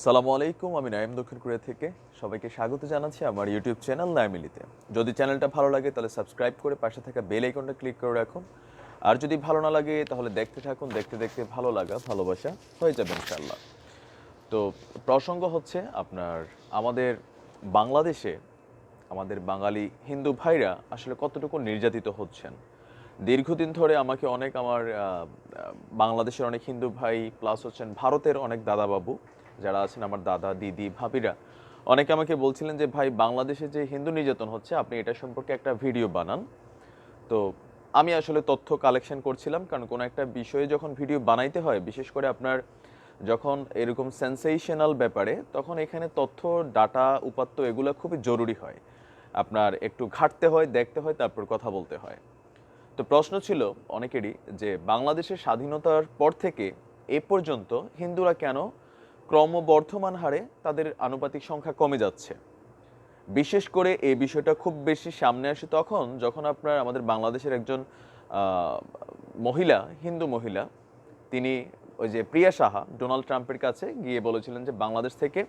সালামু আলাইকুম, আমি নাইম দক্ষিণ কোরিয়া থেকে। সবাইকে স্বাগত জানাচ্ছি আমার ইউটিউব চ্যানেল নাইমিলিতে। যদি চ্যানেলটা ভালো লাগে, তাহলে সাবস্ক্রাইব করে পাশে থাকা বেল আইকনটা ক্লিক করে রাখুন। আর যদি ভালো না লাগে, তাহলে দেখতে থাকুন, দেখতে দেখতে ভালো লাগা, ভালোবাসা হয়ে যাবে ইনশাল্লাহ তো প্রসঙ্গ হচ্ছে আপনার, আমাদের বাংলাদেশে আমাদের বাঙালি হিন্দু ভাইরা আসলে কতটুকু নির্যাতিত হচ্ছেন? দীর্ঘদিন ধরে আমাকে অনেক আমার বাংলাদেশের অনেক হিন্দু ভাই প্লাস হচ্ছেন ভারতের অনেক দাদাবাবু। যারা আছেন আমার দাদা, দিদি, ভাবিরা, অনেকে আমাকে বলছিলেন যে, ভাই, বাংলাদেশে যে হিন্দু নির্যাতন হচ্ছে, আপনি এটা সম্পর্কে একটা ভিডিও বানান। তো আমি আসলে তথ্য কালেকশন করছিলাম, কারণ কোনো একটা বিষয়ে যখন ভিডিও বানাইতে হয়, বিশেষ করে আপনার যখন এরকম সেন্সেশনাল ব্যাপারে, তখন এখানে তথ্য ডাটা উপাত্ত এগুলো খুবই জরুরি হয়। আপনার একটু ঘাটতে হয়, দেখতে হয়, তারপর কথা বলতে হয়। তো প্রশ্ন ছিল অনেকেরই যে, বাংলাদেশের স্বাধীনতার পর থেকে এ পর্যন্ত হিন্দুরা কেন ক্রমবর্ধমান হারে তাদের আনুপাতিক সংখ্যা কমে যাচ্ছে। বিশেষ করে এই বিষয়টা খুব বেশি সামনে আসে তখন যখন আপনার আমাদের বাংলাদেশের একজন মহিলা, হিন্দু মহিলা, তিনি ওই যে প্রিয়া সাহা, ডোনাল্ড ট্রাম্পের কাছে গিয়ে বলেছিলেন যে বাংলাদেশ থেকে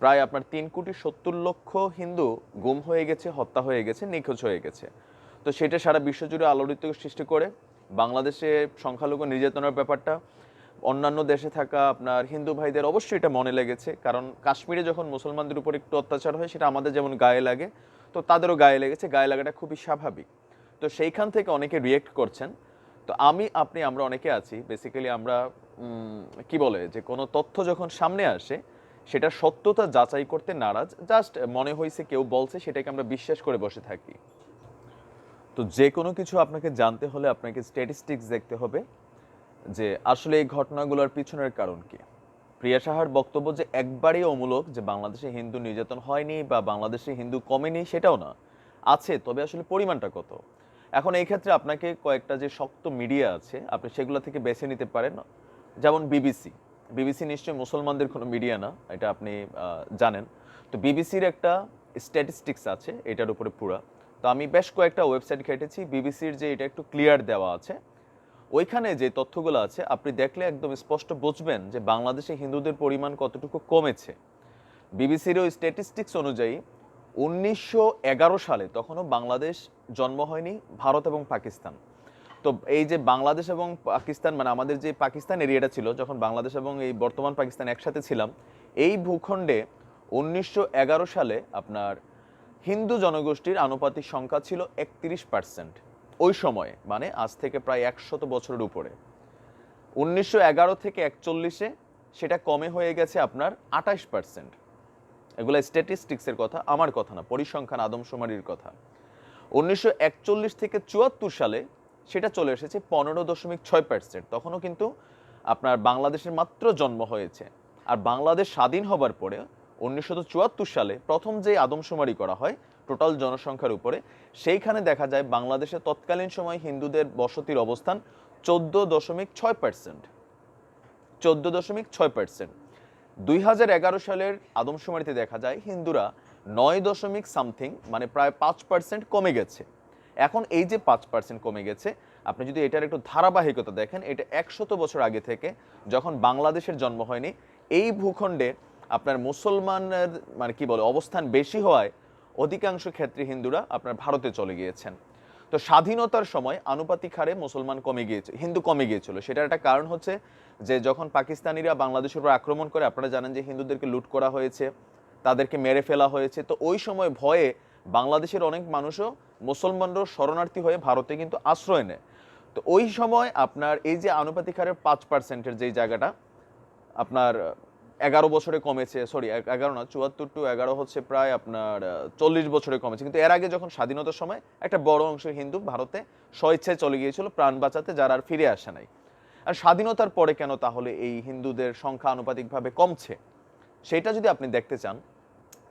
প্রায় আপনার তিন কোটি সত্তর লক্ষ হিন্দু গুম হয়ে গেছে, হত্যা হয়ে গেছে, নিখোঁজ হয়ে গেছে। তো সেটা সারা বিশ্বজুড়ে আলোড়িত সৃষ্টি করে। বাংলাদেশে সংখ্যালঘু নির্যাতনের ব্যাপারটা অন্যান্য দেশে থাকা আপনার হিন্দু ভাইদের অবশ্যই এটা মনে লেগেছে, কারণ কাশ্মীরে যখন মুসলমানদের উপর একটু অত্যাচার হয়, সেটা আমাদের যেমন গায়ে লাগে, তো তাদেরও গায়ে লেগেছে, গায়ে লাগাটা খুবই স্বাভাবিক। তো সেইখান থেকে অনেকে রিয়েক্ট করছেন। তো আমি, আপনি, আমরা অনেকে আছি বেসিক্যালি আমরা কি বলে, যে কোনো তথ্য যখন সামনে আসে, সেটা সত্যতা যাচাই করতে নারাজ জাস্ট মনে হয়েছে কেউ বলছে, সেটাকে আমরা বিশ্বাস করে বসে থাকি। তো যে কোনো কিছু আপনাকে জানতে হলে আপনাকে স্ট্যাটিস্টিক্স দেখতে হবে। যে আসলে এই ঘটনাগুলোর পিছনের কারণ কি? প্রিয়া সাহার বক্তব্য যে একবারেই অমূলক যে বাংলাদেশে হিন্দু নির্যাতন হয়নি বা বাংলাদেশে হিন্দু কমেনি সেটাও না, আছে, তবে আসলে পরিমাণটা কত? এখন এই ক্ষেত্রে আপনাকে কয়েকটা যে শক্ত মিডিয়া আছে, আপনি সেগুলো থেকে বেছে নিতে পারেন। যেমন বিবিসি। বিবিসি নিশ্চয়ই মুসলমানদের কোনো মিডিয়া না, এটা আপনি জানেন। তো বিবিসির একটা স্ট্যাটিস্টিক্স আছে, এটার উপরে পুরা। তো আমি বেশ কয়েকটা ওয়েবসাইট ঘেটেছি। বিবিসির যে এটা একটু ক্লিয়ার দেওয়া আছে ওইখানে যে তথ্যগুলো আছে, আপনি দেখলে একদম স্পষ্ট বুঝবেন যে বাংলাদেশে হিন্দুদের পরিমাণ কতটুকু কমেছে। বিবিসির ওই স্ট্যাটিস্টিক্স অনুযায়ী উনিশশো এগারো সালে তখনও বাংলাদেশ জন্ম হয়নি ভারত এবং পাকিস্তান। তো এই যে বাংলাদেশ এবং পাকিস্তান মানে আমাদের যে পাকিস্তান এরিয়াটা ছিল, যখন বাংলাদেশ এবং এই বর্তমান পাকিস্তান একসাথে ছিলাম, এই ভূখণ্ডে উনিশশো এগারো সালে আপনার হিন্দু জনগোষ্ঠীর আনুপাতিক সংখ্যা ছিল একত্রিশ পার্সেন্ট ওই সময়ে মানে আজ থেকে প্রায় একশত বছরের উপরে, উনিশশো এগারো থেকে একচল্লিশে সেটা কমে হয়ে গেছে আপনার আঠাশ পার্সেন্ট এগুলো স্ট্যাটিস্টিক্সের কথা, আমার কথা না, পরিসংখ্যান আদমশুমারির কথা। উনিশশো একচল্লিশ থেকে চুয়াত্তর সালে সেটা চলে এসেছে পনেরো দশমিক ছয় পার্সেন্ট তখনও কিন্তু আপনার বাংলাদেশের মাত্র জন্ম হয়েছে। আর বাংলাদেশ স্বাধীন হবার পরে উনিশশো চুয়াত্তর সালে প্রথম যে আদমশুমারি করা হয় টোটাল জনসংখ্যার উপরে, সেইখানে দেখা যায় বাংলাদেশে তৎকালীন সময় হিন্দুদের বসতির অবস্থান চোদ্দ দশমিক ছয় পার্সেন্ট চোদ্দ দশমিক ছয় পার্সেন্ট দুই হাজার এগারো সালের আদমশুমারিতে দেখা যায় হিন্দুরা নয় দশমিক সামথিং মানে প্রায় পাঁচ পার্সেন্ট কমে গেছে। এখন এই যে পাঁচ পার্সেন্ট কমে গেছে, আপনি যদি এটার একটু ধারাবাহিকতা দেখেন, এটা একশত বছর আগে থেকে যখন বাংলাদেশের জন্ম হয়নি, এই ভূখণ্ডে আপনার মুসলমানের মানে কি বলে, অবস্থান বেশি হওয়ায় অধিকাংশ ক্ষেত্রে হিন্দুরা আপনার ভারতে চলে গিয়েছেন। তো স্বাধীনতার সময় আনুপাতিক হারে মুসলমান কমে গিয়েছে, হিন্দু কমে গিয়েছিল। সেটার একটা কারণ হচ্ছে যে যখন পাকিস্তানিরা বাংলাদেশের উপর আক্রমণ করে, আপনারা জানেন যে হিন্দুদেরকে লুট করা হয়েছে, তাদেরকে মেরে ফেলা হয়েছে। তো ওই সময় ভয়ে বাংলাদেশের অনেক মানুষও মুসলমানরাও শরণার্থী হয়ে ভারতে কিন্তু আশ্রয় নেয়। তো ওই সময় আপনার এই যে আনুপাতিক হারের পাঁচ পার্সেন্টের যেই জায়গাটা, আপনার এগারো বছরে কমেছে সরি এগারো না, চুয়াত্তর টু এগারো হচ্ছে প্রায় আপনার চল্লিশ বছরে কমেছে। কিন্তু এর আগে যখন স্বাধীনতার সময় একটা বড় অংশের হিন্দু ভারতে স্বেচ্ছায় চলে গিয়েছিল প্রাণ বাঁচাতে, যারা আর ফিরে আসে নাই। আর স্বাধীনতার পরে কেন তাহলে এই হিন্দুদের সংখ্যা আনুপাতিকভাবে কমছে? সেটা যদি আপনি দেখতে চান,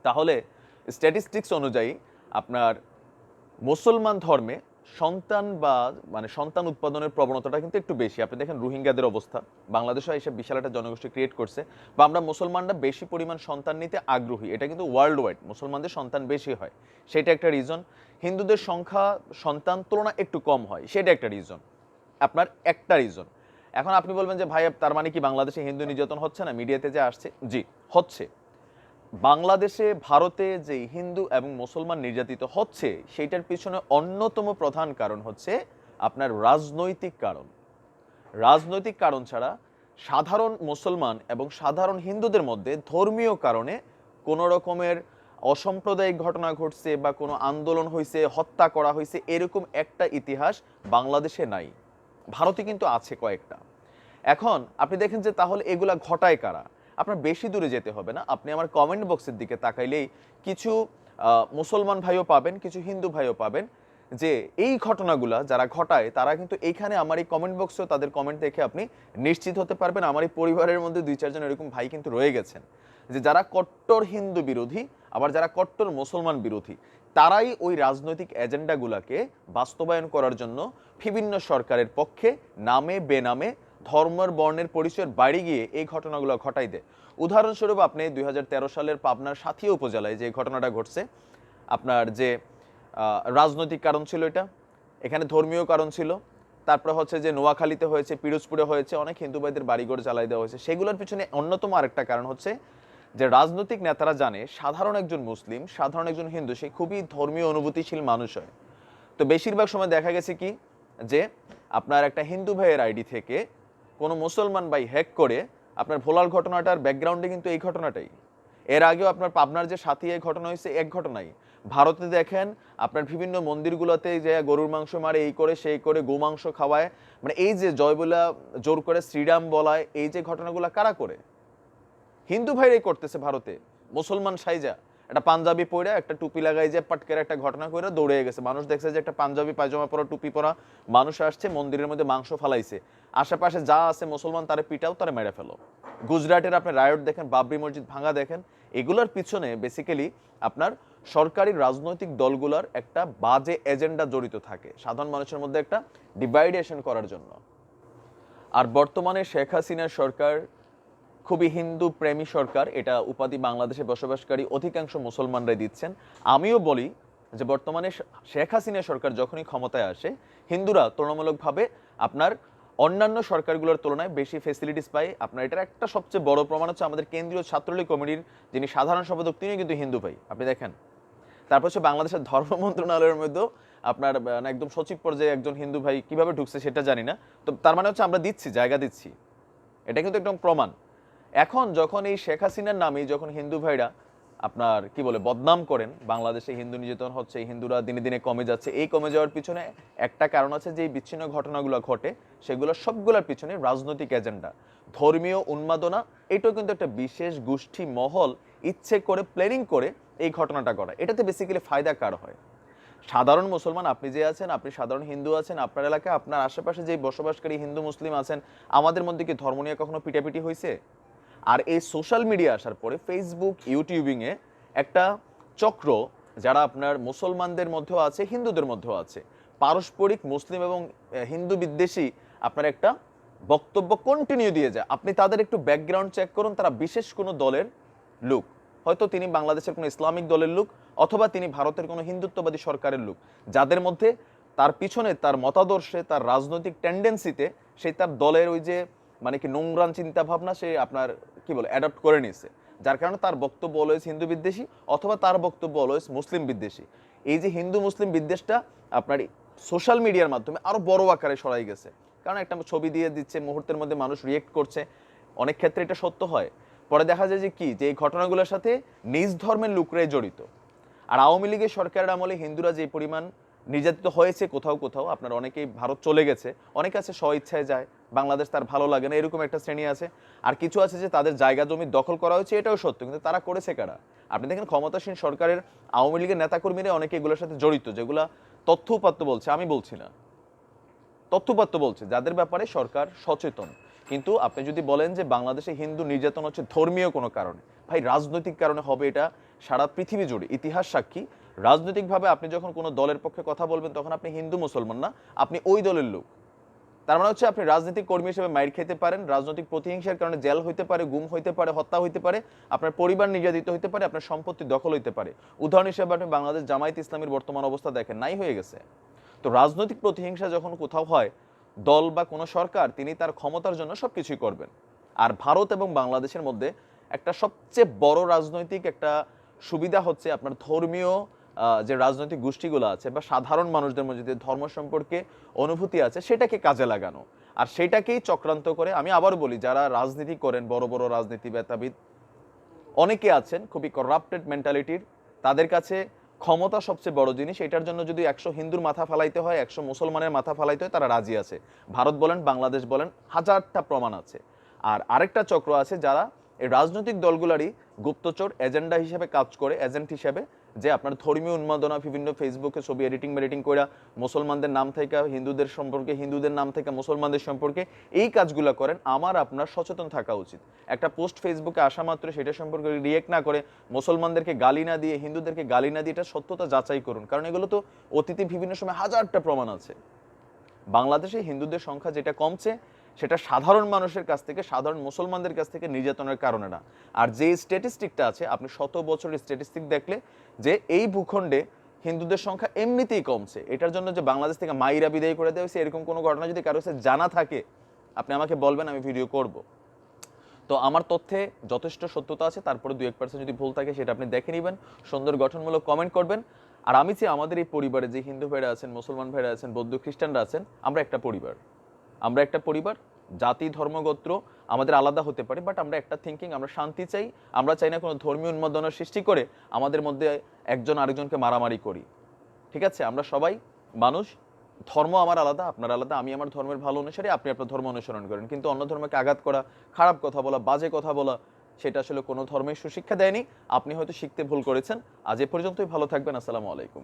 তাহলে স্ট্যাটিস্টিক্স অনুযায়ী আপনার মুসলমান ধর্মে সন্তান বা মানে সন্তান উৎপাদনের প্রবণতাটা কিন্তু একটু বেশি। আপনি দেখেন রোহিঙ্গাদের অবস্থা। বাংলাদেশও এসে বিশাল একটা জনগোষ্ঠী ক্রিয়েট করছে। বা আমরা মুসলমানরা বেশি পরিমাণ সন্তান নিতে আগ্রহী। এটা কিন্তু ওয়ার্ল্ড ওয়াইড মুসলমানদের সন্তান বেশি হয়। সেটা একটা রিজন হিন্দুদের সংখ্যা সন্তান তুলনা একটু কম হয়। সেটা একটা রিজন আপনার একটা রিজন এখন আপনি বলবেন যে, ভাই, তার মানে কি বাংলাদেশে হিন্দু নির্যাতন হচ্ছে না? মিডিয়াতে যে আসছে? জি, হচ্ছে। বাংলাদেশে ভারতে যে হিন্দু এবং মুসলমান নির্যাতিত হচ্ছে, সেইটার পিছনে অন্যতম প্রধান কারণ হচ্ছে আপনার রাজনৈতিক কারণ। রাজনৈতিক কারণ ছাড়া সাধারণ মুসলমান এবং সাধারণ হিন্দুদের মধ্যে ধর্মীয় কারণে কোনো রকমের অসাম্প্রদায়িক ঘটনা ঘটছে বা কোনো আন্দোলন হয়েছে হত্যা করা হয়েছে এরকম একটা ইতিহাস বাংলাদেশে নাই। ভারতে কিন্তু আছে কয়েকটা। এখন আপনি দেখেন যে তাহলে এগুলা ঘটায় কারা? আপনার বেশি দূরে যেতে হবে না। আপনি আমার কমেন্ট বক্সের দিকে তাকাইলেই কিছু মুসলমান ভাইও পাবেন, কিছু হিন্দু ভাইও পাবেন যে এই ঘটনাগুলা যারা ঘটায়, তারা কিন্তু এইখানে আমার এই কমেন্ট বক্সেও তাদের কমেন্ট দেখে আপনি নিশ্চিত হতে পারবেন। আমার এই পরিবারের মধ্যে দুই চারজন এরকম ভাই কিন্তু রয়ে গেছেন যে যারা কট্টর হিন্দু বিরোধী, আবার যারা কট্টর মুসলমান বিরোধী, তারাই ওই রাজনৈতিক এজেন্ডাগুলোকে বাস্তবায়ন করার জন্য বিভিন্ন সরকারের পক্ষে নামে, বেনামে ধর্মের বর্ণের পরিচয়ের বাইরে গিয়ে এই ঘটনাগুলো ঘটাই দেয়। উদাহরণস্বরূপ আপনি দু হাজার তেরো সালের পাবনার সাথী উপজেলায় যে ঘটনাটা ঘটছে, আপনার যে রাজনৈতিক কারণ ছিল এটা, এখানে ধর্মীয় কারণ ছিল, তারপরে হচ্ছে যে নোয়াখালীতে হয়েছে, পিরোজপুরে হয়েছে, অনেক হিন্দু ভাইদের বাড়িঘর জ্বালাই দেওয়া হয়েছে, সেগুলোর পিছনে অন্যতম আরেকটা কারণ হচ্ছে যে রাজনৈতিক নেতারা জানে সাধারণ একজন মুসলিম, সাধারণ একজন হিন্দু, সে খুবই ধর্মীয় অনুভূতিশীল মানুষ হয়। তো বেশিরভাগ সময় দেখা গেছে কি? যে আপনার একটা হিন্দু ভাইয়ের আইডি থেকে কোনো মুসলমান ভাই হ্যাক করে আপনার ভোলার ঘটনাটার ব্যাকগ্রাউন্ডে কিন্তু এই ঘটনাটাই। এর আগেও আপনার পাবনার যে সাথী, এই ঘটনা হয়েছে এক ঘটনাই। ভারতে দেখেন, আপনার বিভিন্ন মন্দিরগুলোতে যে গরুর মাংস মারে, এই করে, সেই করে গোমাংস খাওয়ায়। মানে এই যে জয় বলা জোর করে শ্রীরাম বলায়, এই যে ঘটনাগুলো কারা করে? হিন্দু ভাইরাই করতেছে ভারতে, মুসলমান সাইজা। একটা পাঞ্জাবি পরে একটা টুপি লাগাই যে পাটকের একটা ঘটনা করে দৌড়ে গেছে। মানুষ দেখছে যে একটা পাঞ্জাবি, পায়জামা পরা, টুপি পরা মানুষ আসছে, মন্দিরের মধ্যে মাংস ফালাইছে। আশেপাশে যা আছে মুসলমান তারে পিটাও, তারে মেরে ফেলো। গুজরাটের আপনি রায়ট দেখেন, বাবরি মসজিদ ভাঙা দেখেন, এগুলোর পিছনে বেসিক্যালি আপনার সরকারি রাজনৈতিক দলগুলোর একটা বাজে এজেন্ডা জড়িত থাকে, সাধারণ মানুষের মধ্যে একটা ডিভাইডেশন করার জন্য। আর বর্তমানে শেখ হাসিনার সরকার খুবই হিন্দু প্রেমী সরকার, এটা উপাধি বাংলাদেশে বসবাসকারী অধিকাংশ মুসলমানরাই দিচ্ছেন। আমিও বলি যে বর্তমানে শেখ হাসিনা সরকার যখনই ক্ষমতায় আসে, হিন্দুরা তুলনামূলকভাবে আপনার অন্যান্য সরকারগুলোর তুলনায় বেশি ফেসিলিটিস পায়। আপনার এটার একটা সবচেয়ে বড় প্রমাণ হচ্ছে আমাদের কেন্দ্রীয় ছাত্রলীগ কমিটির যিনি সাধারণ সম্পাদক, তিনিও কিন্তু হিন্দু ভাই, আপনি দেখেন। তারপর হচ্ছে বাংলাদেশের ধর্ম মন্ত্রণালয়ের মধ্যেও আপনার মানে একদম সচিব পর্যায়ে একজন হিন্দু ভাই কীভাবে ঢুকছে সেটা জানি না। তো তার মানে হচ্ছে আমরা দিচ্ছি, জায়গা দিচ্ছি। এটা কিন্তু একদম প্রমাণ। এখন যখন এই শেখ হাসিনার নামে যখন হিন্দু ভাইরা আপনার, কি বলে, বদনাম করেন, বাংলাদেশে হিন্দু নির্যাতন হচ্ছে, হিন্দুরা দিনে দিনে কমে যাচ্ছে, এই কমে যাওয়ার পিছনে একটা কারণ আছে যে বিচ্ছিন্ন ঘটনাগুলো ঘটে, সেগুলো সবগুলোর পিছনে রাজনৈতিক এজেন্ডা, ধর্মীয় উন্মাদনা, এটাও কিন্তু একটা বিশেষ গোষ্ঠী মহল ইচ্ছে করে প্ল্যানিং করে এই ঘটনাটা করা। এটাতে বেসিক্যালি ফায়দা কার হয়? সাধারণ মুসলমান, আপনি যে আছেন, আপনি সাধারণ হিন্দু আছেন, আপনার এলাকায়, আপনার আশেপাশে যে বসবাসকারী হিন্দু মুসলিম আছেন, আমাদের মধ্যে কি ধর্ম নিয়ে কখনো পিটাপিটি হয়েছে আর এই সোশ্যাল মিডিয়া আসার পরে ফেসবুক ইউটিউবিংয়ে একটা চক্র যারা আপনার মুসলমানদের মধ্যেও আছে, হিন্দুদের মধ্যেও আছে। পারস্পরিক, মুসলিম এবং হিন্দু বিদ্বেষী আপনার একটা বক্তব্য কন্টিনিউ দিয়ে যায়। আপনি তাদের একটু ব্যাকগ্রাউন্ড চেক করুন, তারা বিশেষ কোনো দলের লোক। হয়তো তিনি বাংলাদেশের কোনো ইসলামিক দলের লোক অথবা তিনি ভারতের কোনো হিন্দুত্ববাদী সরকারের লোক। যাদের মধ্যে তার পিছনে তার মতাদর্শে, তার রাজনৈতিক টেন্ডেন্সিতে সেই তার দলের ওই যে মানে কি নোংরান চিন্তাভাবনা, সে আপনার কি বলে অ্যাডপ্ট করে নিয়েছে যার কারণে তার বক্তব্য অলওয়েজ হিন্দু বিদ্বেষী অথবা তার বক্তব্য অলওয়েজ মুসলিম বিদ্বেষী। এই যে হিন্দু মুসলিম বিদ্বেষটা আপনার সোশ্যাল মিডিয়ার মাধ্যমে আরও বড় আকারে সরাই গেছে। কারণ একটা ছবি দিয়ে দিচ্ছে, মুহূর্তের মধ্যে মানুষ রিয়েক্ট করছে। অনেক ক্ষেত্রে এটা সত্য হয়। পরে দেখা যায় যে কি, যে এই ঘটনাগুলোর সাথে নিজ ধর্মের লোকরাই জড়িত। আর আওয়ামী লীগের সরকারের আমলে হিন্দুরা যে পরিমাণ নির্যাতিত হয়েছে কোথাও কোথাও, আপনার অনেকেই ভারত চলে গেছে, অনেকে আছে স্ব ইচ্ছায় যায়, বাংলাদেশ তার ভালো লাগে না, এরকম একটা শ্রেণি আছে। আর কিছু আছে যে তাদের জায়গা জমি দখল করা হয়েছে, এটাও সত্য, কিন্তু তারা করেছে কারা? আপনি দেখেন ক্ষমতাসীন সরকারের আওয়ামী লীগের নেতাকর্মীরা অনেকে এগুলোর সাথে জড়িত, যেগুলা তথ্য উপাত্ত বলছে, আমি বলছি না। তথ্যপাত্য বলছে, যাদের ব্যাপারে সরকার সচেতন। কিন্তু আপনি যদি বলেন যে বাংলাদেশে হিন্দু নির্যাতন হচ্ছে ধর্মীয় কোনো কারণে, ভাই রাজনৈতিক কারণে হবে এটা, সারা পৃথিবী জুড়ে, ইতিহাস সাক্ষী রাজনৈতিকভাবে আপনি যখন কোনো দলের পক্ষে কথা বলবেন, তখন আপনি হিন্দু মুসলমান না, আপনি ওই দলের লোক। তার মানে হচ্ছে আপনি রাজনৈতিক কর্মী হিসেবে মাইর খেতে পারেন, রাজনৈতিক প্রতিহিংসার কারণে জেল হইতে পারে, গুম হইতে পারে, হত্যা হইতে পারে, আপনার পরিবার নির্যাতিত হইতে পারে, আপনার সম্পত্তি দখল হইতে পারে। উদাহরণ হিসেবে আপনি বাংলাদেশ জামায়াত ইসলামের বর্তমান অবস্থা দেখেন, নাই হয়ে গেছে। তো রাজনৈতিক প্রতিহিংসা যখন কোথাও হয়, দল বা কোনো সরকার, তিনি তার ক্ষমতার জন্য সব কিছুই করবেন। আর ভারত এবং বাংলাদেশের মধ্যে একটা সবচেয়ে বড় রাজনৈতিক একটা সুবিধা হচ্ছে আপনার ধর্মীয় যে রাজনৈতিক গোষ্ঠীগুলো আছে বা সাধারণ মানুষদের মধ্যে যে ধর্ম সম্পর্কে অনুভূতি আছে, সেটাকে কাজে লাগানো। আর সেটাকেই চক্রান্ত করে আমি আবার বলি, যারা রাজনীতি করেন, বড় বড় রাজনীতিবেতাবিদ অনেকে আছেন খুবই করাপ্টেড মেন্টালিটির তাদের কাছে ক্ষমতা সবচেয়ে বড় জিনিস, এটার জন্য যদি একশো হিন্দুর মাথা ফালাইতে হয়, একশো মুসলমানের মাথা ফালাইতে হয়, তারা রাজি আছে। ভারত বলেন, বাংলাদেশ বলেন, হাজারটা প্রমাণ আছে। আর আরেকটা চক্র আছে যারা এই রাজনৈতিক দলগুলারই গুপ্তচর, এজেন্ডা হিসেবে কাজ করে, এজেন্ট হিসেবে যে আপনার ধর্মীয় উন্মাদনা, বিভিন্ন ফেসবুকে ছবি এডিটিং মেডিটিং করে মুসলমানদের নাম থেকে, হিন্দুদের সম্পর্কে, হিন্দুদের নাম থেকে মুসলমানদের সম্পর্কে এই কাজগুলো করেন, আমার আপনার সচেতন থাকা উচিত। একটা পোস্ট ফেসবুকে আসা মাত্র সেটা সম্পর্কে রিয়েক্ট না করে মুসলমানদেরকে গালি না দিয়ে, হিন্দুদেরকে গালি না দিয়ে এটা সত্যতা যাচাই করুন। কারণ এগুলো তো অতীতে বিভিন্ন সময় হাজারটা প্রমাণ আছে। বাংলাদেশে হিন্দুদের সংখ্যা যেটা কমছে সেটা সাধারণ মানুষের কাছ থেকে, সাধারণ মুসলমানদের কাছ থেকে নির্যাতনের কারণে না। আর যে স্ট্যাটিস্টিকটা আছে, আপনি শত বছরের স্ট্যাটিস্টিক দেখলে যে এই ভূখণ্ডে হিন্দুদের সংখ্যা এমনিতেই কমছে। এটার জন্য যে বাংলাদেশ থেকে মাইরা বিদায় করে দেওয়া হয়েছে, এরকম কোনো ঘটনা যদি কারও জানা থাকে, আপনি আমাকে বলবেন, আমি ভিডিও করব। তো আমার তথ্যে যথেষ্ট সত্যতা আছে, তারপরে দু এক পার্সেন্ট যদি ভুল থাকে, সেটা আপনি দেখে নেবেন, সুন্দর গঠনমূলক কমেন্ট করবেন। আর আমি চাই আমাদের এই পরিবারে যে হিন্দু ভাইরা আছেন, মুসলমান ভাইরা আছেন, বৌদ্ধ খ্রিস্টানরা আছেন, আমরা একটা পরিবার। আমরা একটা পরিবার, জাতি ধর্মগোত্র আমাদের আলাদা হতে পারে বাট আমরা একটা থিঙ্কিং আমরা শান্তি চাই, আমরা চাই না কোনো ধর্মীয় উন্মাদনার সৃষ্টি করে আমাদের মধ্যে একজন আরেকজনকে মারামারি করি। ঠিক আছে? আমরা সবাই মানুষ, ধর্ম আমার আলাদা, আপনার আলাদা, আমি আমার ধর্মের ভালো অনুসারী, আপনি আপনার ধর্ম অনুসরণ করেন। কিন্তু অন্য ধর্মকে আঘাত করা, খারাপ কথা বলা, বাজে কথা বলা, সেটা আসলে কোনো ধর্মের সুশিক্ষা দেয়নি। আপনি হয়তো শিখতে ভুল করেছেন। আজ এ পর্যন্তই, ভালো থাকবেন, আসসালামু আলাইকুম।